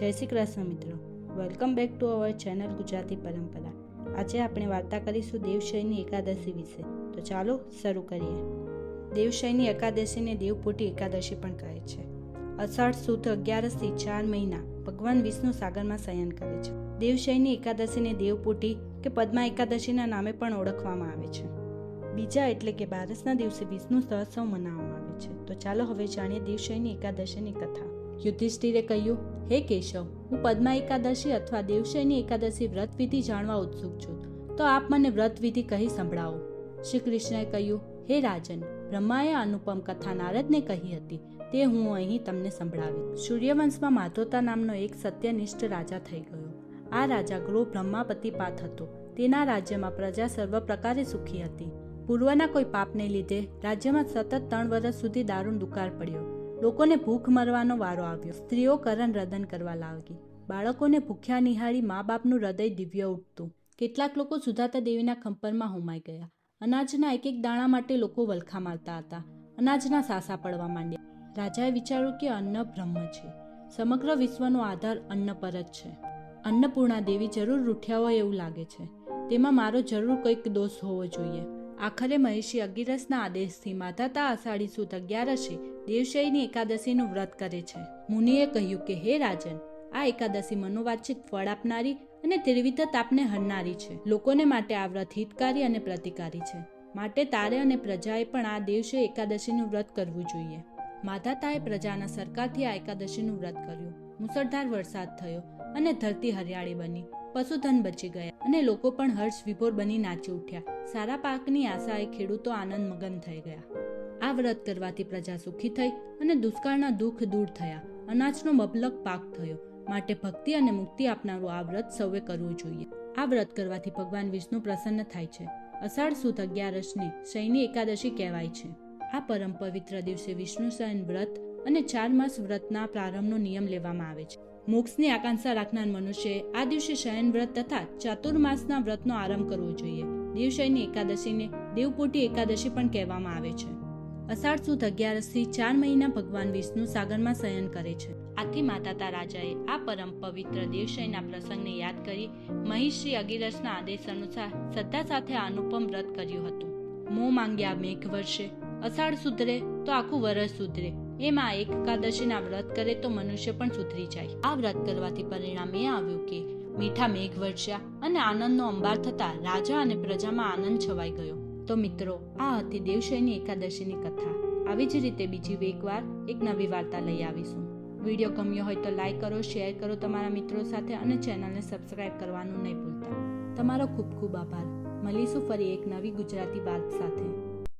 જય શ્રી કૃષ્ણ મિત્રો. Welcome back to our channel Gujarati Parampara. આજે આપણે વાર્તા કરીશું દેવશયની એકાદશી વિશે. તો ચાલો શરૂ કરીએ. દેવશયની એકાદશીને દેવપોટી એકાદશી પણ કહે છે. અષાઢ સુદ અગિયારસથી ચાર મહિના ભગવાન વિષ્ણુ સાગરમાં શયન કરે છે. દેવશયની એકાદશીને દેવપોટી કે પદ્મા એકાદશીના નામે પણ ઓળખવામાં આવે છે. બીજા એટલે કે બારસના દિવસે વિષ્ણુ સહસ્વ મનાવવામાં આવે છે. તો ચાલો હવે જાણીએ દેવશયની એકાદશીની કથા. યુધિષ્ઠિરે કહ્યું, હે કેશવ, હું પદ્મા એકાદશી અથવા દેવશયની એકાદશી વ્રતવિધિ જાણવા ઉત્સુક છું. તો આપ મને વ્રતવિધિ કહી સંભળાવો. શ્રી કૃષ્ણએ કહ્યું, હે રાજન, બ્રહ્માએ અનુપમ કથા નારદને કહી હતી. તે હું અહીં તમને સંભળાવી સૂર્યવંશમાં માધોતા નામનો એક સત્યનિષ્ઠ રાજા થઈ ગયો. આ રાજા ગૃહ બ્રહ્માપતિપાત હતો. તેના રાજ્યમાં પ્રજા સર્વ પ્રકારે સુખી હતી. પૂર્વના કોઈ પાપને લીધે રાજ્યમાં સતત ત્રણ વર્ષ સુધી દારૂણ દુકાળ પડ્યો. લોકોને ભૂખ મરવાનો વારો આવ્યો. સ્ત્રીઓ કરણ રદન કરવા લાગી. બાળકોને ભૂખ્યા નિહાળી મા બાપનું હૃદય દિવ્ય ઉઠતું. કેટલાક લોકો સુધાતા દેવીના ખંપરમાં હોમાઈ ગયા. અનાજના એક એક દાણા માટે લોકો વલખા મારતા હતા. અનાજના સાસા પડવા માંડ્યા. રાજાએ વિચાર્યું કે અન્ન બ્રહ્મ છે. સમગ્ર વિશ્વનો આધાર અન્ન પર જ છે. અન્નપૂર્ણા દેવી જરૂર રૂઠ્યા હોય એવું લાગે છે. તેમાં મારો જરૂર કંઈક દોષ હોવો જોઈએ. આખરે મહેશી અગિરસના આદેશથી માધાતા અષાઢી સુદ અગિયારસે દેવશયની એકાદશીનું વ્રત કરે છે. મુનિએ કહ્યું કે, હે રાજન, આ એકાદશી મનોવાંછિત ફળ આપનારી અને ત્રિવિધ તાપને હરનારી છે. લોકોને માટે આ વ્રત હિતકારી અને પ્રતિકારી છે. માટે તારે અને પ્રજાએ પણ આ દિવસે એકાદશીનું વ્રત કરવું જોઈએ. માધાતાએ પ્રજાના સરકારથી આ એકાદશીનું વ્રત કર્યું. મુસળધાર વરસાદ થયો અને ધરતી હરિયાળી બની. પશુધન બચી ગયા અને લોકો પણ હર્ષ વિભોર બની નાચી ઉઠ્યા. સારા પાકની આશાએ ખેડૂતો આનંદ મગન થઈ ગયા. આ વ્રત કરવાથી પ્રજા સુખી થઈ અને દુષ્કાળના દુઃખ દૂર થયા. અનાજનો મબલક પાક થયો. માટે ભક્તિ અને મુક્તિ આપનારું આ વ્રત સૌએ કરવું જોઈએ. આ વ્રત કરવાથી ભગવાન વિષ્ણુ પ્રસન્ન થાય છે. અષાઢ સુદ અગિયારસને શયની એકાદશી કહેવાય છે. આ પરમ પવિત્ર દિવસે વિષ્ણુ શયન વ્રત અને ચાર માસ વ્રતના પ્રારંભનો નિયમ લેવામાં આવે છે. મોક્ષની આકાંક્ષા રાખનાર મનુષ્યએ આ દિવસે શયન વ્રત તથા ચાતુર્માસના વ્રતનો આરંભ કરવો જોઈએ. દેવશયની એકાદશીને દેવપોટી એકાદશી પણ કહેવામાં આવે છે. અષાઢ સુદ અગિયારસથી ચાર મહિના ભગવાન વિષ્ણુ સાગરમાં શયન કરે છે. આથી માતાતા રાજાએ આ પરમ પવિત્ર દેવશયના પ્રસંગને યાદ કરી મહિષી અગિરસના આદેશ અનુસાર સત્તા સાથે આ અનુપમ વ્રત કર્યું હતું. મોં માંગ્યા મેઘ વર્ષે. અષાઢ સુધરે તો આખું વરસ સુધરે. એમ એકાદશીના વ્રત કરે તો મનુષ્ય પણ સુધરી જાય. આ વ્રત કરવાથી પરિણામ એ આવ્યું કે મીઠા મેઘ વર્ષ્યા અને આનંદનો અંબાર થતા રાજા અને પ્રજામાં આનંદ છવાઈ ગયો. તો મિત્રો, આ હતી દેવશયની એકાદશીની કથા. આવી જ રીતે બીજી એકવાર એક નવી વાર્તા લઈ આવીશું. વીડિયો ગમ્યો હોય તો લાઈક કરો, શેર કરો તમારા મિત્રો સાથે અને ચેનલને સબસ્ક્રાઇબ કરવાનું નહીં ભૂલતા. તમારો ખૂબ ખૂબ આભાર. મળીશું ફરી એક નવી ગુજરાતી વાત સાથે.